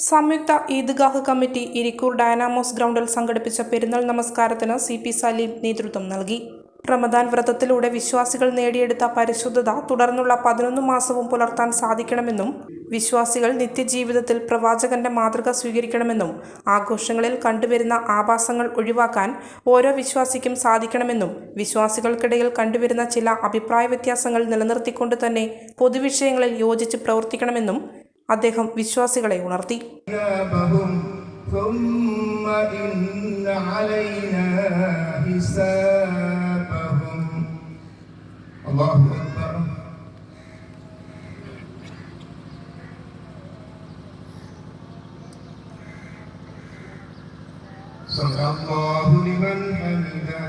സംയുക്ത Eidgah committee Irikkur Dynamos ഗ്രൗണ്ടിൽ സംഘടിപ്പിച്ച പെരുന്നാൾ നമസ്കാരത്തിന് സി പി സലീം നേതൃത്വം നൽകി. റമദാൻ വ്രതത്തിലൂടെ വിശ്വാസികൾ നേടിയെടുത്ത പരിശുദ്ധത തുടർന്നുള്ള പതിനൊന്ന് മാസവും പുലർത്താൻ സാധിക്കണമെന്നും വിശ്വാസികൾ നിത്യജീവിതത്തിൽ പ്രവാചകന്റെ മാതൃക സ്വീകരിക്കണമെന്നും ആഘോഷങ്ങളിൽ കണ്ടുവരുന്ന ആഭാസങ്ങൾ ഒഴിവാക്കാൻ ഓരോ വിശ്വാസിക്കും സാധിക്കണമെന്നും വിശ്വാസികൾക്കിടയിൽ കണ്ടുവരുന്ന ചില അഭിപ്രായ വ്യത്യാസങ്ങൾ നിലനിർത്തിക്കൊണ്ട് തന്നെ പൊതുവിഷയങ്ങളിൽ യോജിച്ച് പ്രവർത്തിക്കണമെന്നും അദ്ദേഹം വിശ്വാസികളെ ഉണർത്തി كتابهم ثم إن علينا حسابهم الله أكبر صدق الله لمن حمده